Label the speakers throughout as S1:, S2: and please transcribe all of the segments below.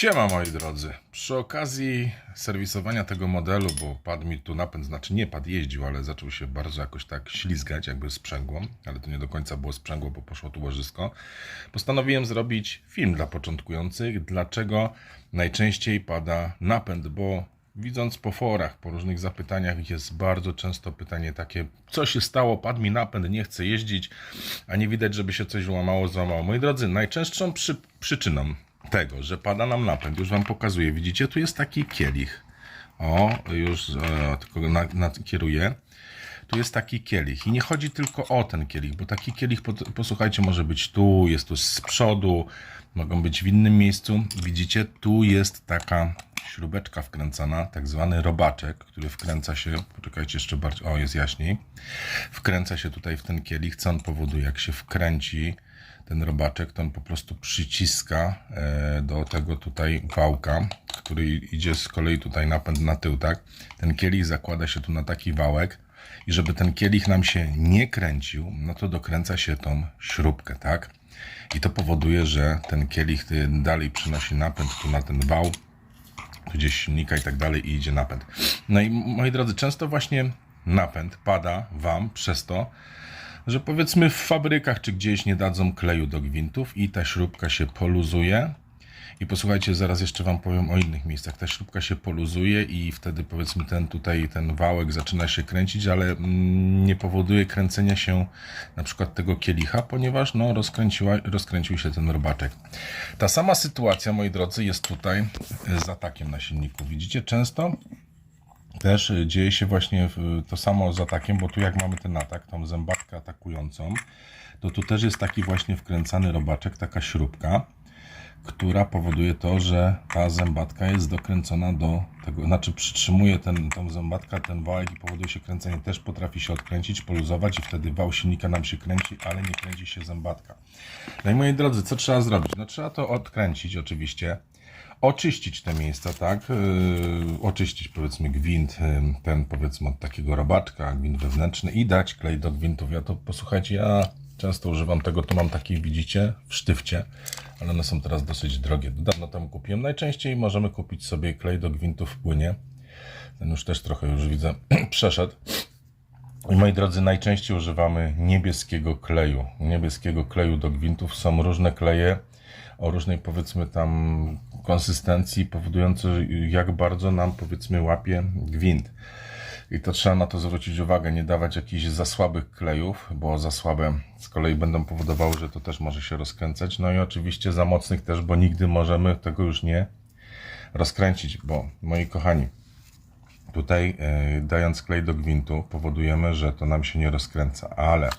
S1: Siema moi drodzy. Przy okazji serwisowania tego modelu, bo padł mi tu napęd, znaczy nie padł, jeździł, ale zaczął się bardzo jakoś tak ślizgać, jakby sprzęgło, ale to nie do końca było sprzęgło, bo poszło tu łożysko. Postanowiłem zrobić film dla początkujących, dlaczego najczęściej pada napęd, bo widząc po forach, po różnych zapytaniach jest bardzo często pytanie takie, co się stało, padł mi napęd, nie chcę jeździć, a nie widać, żeby się coś łamało, złamało. Moi drodzy, najczęstszą przy, przyczyną tego, że pada nam napęd, już Wam pokazuję, widzicie, tu jest taki kielich. O, już e, tylko na, na, kieruję. Tu jest taki kielich i nie chodzi tylko o ten kielich, bo taki kielich, po- posłuchajcie, może być tu, jest tu z przodu, mogą być w innym miejscu. Widzicie, tu jest taka śrubeczka wkręcana, tak zwany robaczek, który wkręca się, poczekajcie jeszcze bardziej, o jest jaśniej, wkręca się tutaj w ten kielich. Co on powoduje? Jak się wkręci ten robaczek, to on po prostu przyciska e, do tego tutaj wałka, który idzie z kolei tutaj napęd na tył, tak? Ten kielich zakłada się tu na taki wałek i żeby ten kielich nam się nie kręcił, no to dokręca się tą śrubkę, tak? I to powoduje, że ten kielich y, dalej przynosi napęd tu na ten wał, tu gdzieś silnika i tak dalej i idzie napęd. No i moi drodzy, często właśnie napęd pada Wam przez to, że powiedzmy w fabrykach czy gdzieś nie dadzą kleju do gwintów i ta śrubka się poluzuje. I posłuchajcie, zaraz jeszcze Wam powiem o innych miejscach. Ta śrubka się poluzuje i wtedy powiedzmy ten tutaj, ten wałek zaczyna się kręcić, ale mm, nie powoduje kręcenia się na przykład tego kielicha, ponieważ no, rozkręciła, rozkręcił się ten robaczek. Ta sama sytuacja, moi drodzy, jest tutaj z atakiem na silniku. Widzicie, często też dzieje się właśnie to samo z atakiem, bo tu jak mamy ten atak, tą zębatkę atakującą, to tu też jest taki właśnie wkręcany robaczek, taka śrubka, która powoduje to, że ta zębatka jest dokręcona do tego, znaczy przytrzymuje ten, tą zębatkę, ten wałek i powoduje się kręcenie. Też potrafi się odkręcić, poluzować i wtedy wał silnika nam się kręci, ale nie kręci się zębatka. No i moi drodzy, co trzeba zrobić? No trzeba to odkręcić oczywiście, oczyścić te miejsca, tak? Yy, oczyścić powiedzmy gwint, yy, ten powiedzmy od takiego robaczka, gwint wewnętrzny i dać klej do gwintów. Ja to posłuchajcie, ja często używam tego, tu mam taki, widzicie, w sztywcie, ale one są teraz dosyć drogie. Dawno temu kupiłem. Najczęściej możemy kupić sobie klej do gwintów w płynie. Ten już też trochę już widzę przeszedł. I moi drodzy, najczęściej używamy niebieskiego kleju. Niebieskiego kleju do gwintów. Są różne kleje o różnej powiedzmy tam konsystencji, powodujące jak bardzo nam powiedzmy łapie gwint. I to trzeba na to zwrócić uwagę, nie dawać jakichś za słabych klejów, bo za słabe z kolei będą powodowały, że to też może się rozkręcać. No i oczywiście za mocnych też, bo nigdy możemy tego już nie rozkręcić, bo moi kochani, Tutaj e, dając klej do gwintu powodujemy, że to nam się nie rozkręca, ale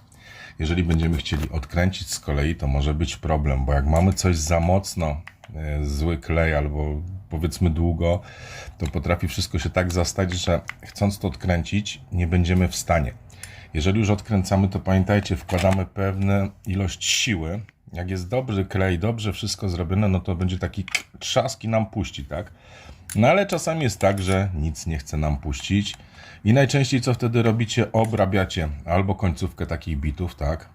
S1: jeżeli będziemy chcieli odkręcić z kolei, to może być problem, bo jak mamy coś za mocno, e, zły klej albo powiedzmy długo, to potrafi wszystko się tak zastać, że chcąc to odkręcić, nie będziemy w stanie. Jeżeli już odkręcamy, to pamiętajcie, wkładamy pewną ilość siły. Jak jest dobry klej, dobrze wszystko zrobione, no to będzie taki trzask i nam puści, tak? No ale czasami jest tak, że nic nie chce nam puścić. I najczęściej co wtedy robicie? Obrabiacie albo końcówkę takich bitów, tak?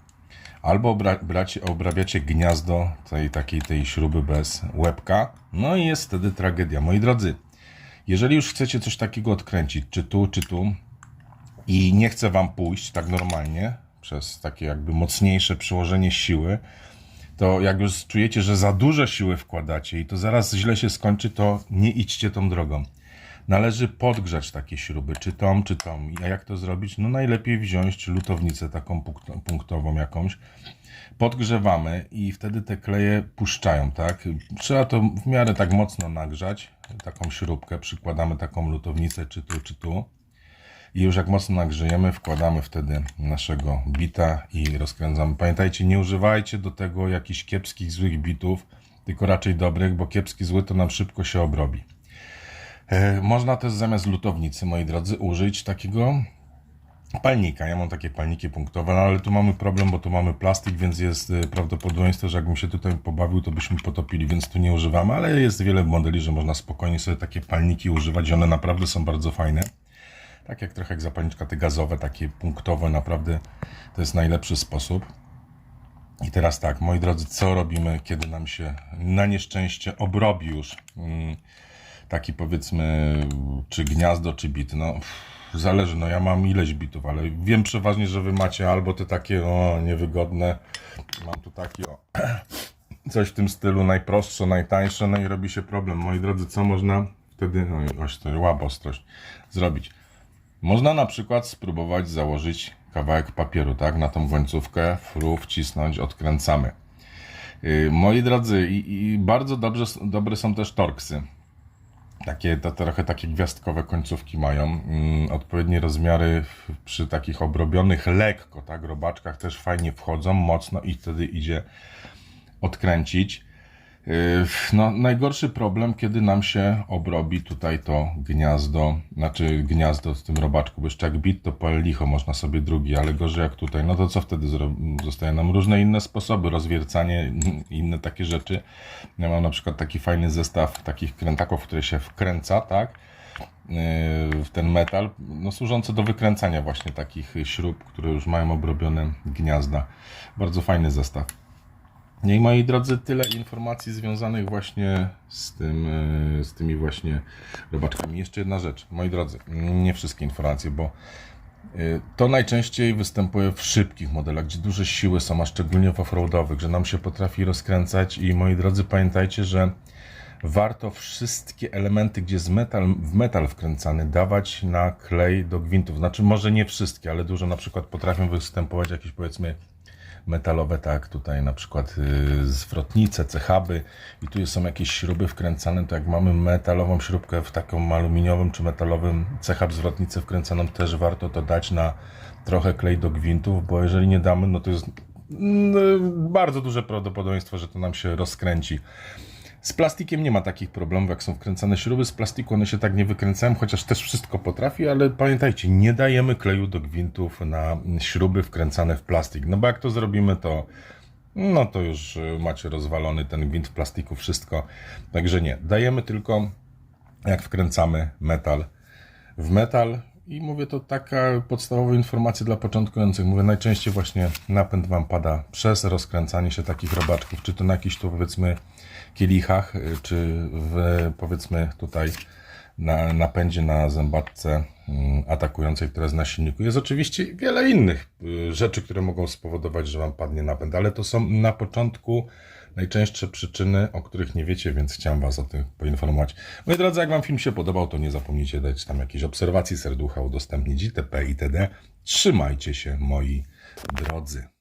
S1: Albo obra- bracie, obrabiacie gniazdo tej takiej tej śruby bez łebka. No i jest wtedy tragedia. Moi drodzy, jeżeli już chcecie coś takiego odkręcić, czy tu, czy tu, i nie chce wam pójść tak normalnie, przez takie jakby mocniejsze przyłożenie siły, to jak już czujecie, że za dużo siły wkładacie i to zaraz źle się skończy, to nie idźcie tą drogą. Należy podgrzać takie śruby, czy tą, czy tą. A jak to zrobić? No najlepiej wziąć lutownicę taką punkt- punktową jakąś. Podgrzewamy i wtedy te kleje puszczają, tak? Trzeba to w miarę tak mocno nagrzać, taką śrubkę, przykładamy taką lutownicę, czy tu, czy tu. I już jak mocno nagrzejemy, wkładamy wtedy naszego bita i rozkręcamy. Pamiętajcie, nie używajcie do tego jakichś kiepskich, złych bitów, tylko raczej dobrych, bo kiepski, zły to nam szybko się obrobi. E, Można też zamiast lutownicy, moi drodzy, użyć takiego palnika. Ja mam takie palniki punktowe, no ale tu mamy problem, bo tu mamy plastik, więc jest e, prawdopodobieństwo, że jakbym się tutaj pobawił, to byśmy potopili, więc tu nie używamy, ale jest wiele modeli, że można spokojnie sobie takie palniki używać i one naprawdę są bardzo fajne. Tak jak trochę jak zapalniczka te gazowe, takie punktowe, naprawdę to jest najlepszy sposób. I teraz tak, moi drodzy, co robimy, kiedy nam się na nieszczęście obrobi już mm, taki powiedzmy, czy gniazdo, czy bit? No, zależy, no ja mam ileś bitów, ale wiem przeważnie, że wy macie albo te takie o, niewygodne, mam tu taki o, coś w tym stylu, najprostsze, najtańsze, no i robi się problem. Moi drodzy, co można wtedy, no to łabostrość, zrobić? Można na przykład spróbować założyć kawałek papieru, tak, na tą końcówkę, fru wcisnąć, odkręcamy. Yy, moi drodzy, i, i bardzo dobrze, dobre są też torksy. Takie, to trochę takie gwiazdkowe końcówki mają. Mm, odpowiednie rozmiary przy takich obrobionych lekko, tak, robaczkach też fajnie wchodzą, mocno i wtedy idzie odkręcić. Yy, No, najgorszy problem, kiedy nam się obrobi tutaj to gniazdo, znaczy gniazdo w tym robaczku, bo jak bit, to pal licho, można sobie drugi, ale gorzej jak tutaj, no to co wtedy zostaje nam? Różne inne sposoby, rozwiercanie, inne takie rzeczy. Ja mam na przykład taki fajny zestaw takich krętaków, które się wkręca, tak? Yy, w ten metal, no służący do wykręcania właśnie takich śrub, które już mają obrobione gniazda. Bardzo fajny zestaw. No i moi drodzy, tyle informacji związanych właśnie z tym, e, z tymi właśnie robaczkami. Jeszcze jedna rzecz, moi drodzy, nie wszystkie informacje, bo e, to najczęściej występuje w szybkich modelach, gdzie duże siły są, a szczególnie w offroadowych, że nam się potrafi rozkręcać i moi drodzy, pamiętajcie, że warto wszystkie elementy, gdzie jest metal, w metal wkręcany, dawać na klej do gwintów. Znaczy, może nie wszystkie, ale dużo na przykład potrafią występować jakieś powiedzmy metalowe, tak, tutaj na przykład y, zwrotnice, cechaby i tu są jakieś śruby wkręcane, to jak mamy metalową śrubkę w taką aluminiowym czy metalowym cechab zwrotnicę wkręcaną, też warto to dać na trochę klej do gwintów, bo jeżeli nie damy, no to jest mm, bardzo duże prawdopodobieństwo, że to nam się rozkręci. Z plastikiem nie ma takich problemów, jak są wkręcane śruby. Z plastiku one się tak nie wykręcają, chociaż też wszystko potrafi, ale pamiętajcie, nie dajemy kleju do gwintów na śruby wkręcane w plastik. No bo jak to zrobimy, to no to już macie rozwalony ten gwint w plastiku, wszystko. Także nie. Dajemy tylko, jak wkręcamy metal w metal. I mówię to taka podstawowa informacja dla początkujących. Mówię, najczęściej właśnie napęd Wam pada przez rozkręcanie się takich robaczków, czy to na jakichś tu powiedzmy kielichach, y, czy w powiedzmy tutaj na napędzie na zębatce mm, atakującej, która jest na silniku. Jest oczywiście wiele innych y, rzeczy, które mogą spowodować, że Wam padnie napęd, ale to są na początku najczęstsze przyczyny, o których nie wiecie, więc chciałem Was o tym poinformować. Moi drodzy, jak Wam film się podobał, to nie zapomnijcie dać tam jakieś obserwacji, serducha, udostępnić itp. itd. Trzymajcie się, moi drodzy.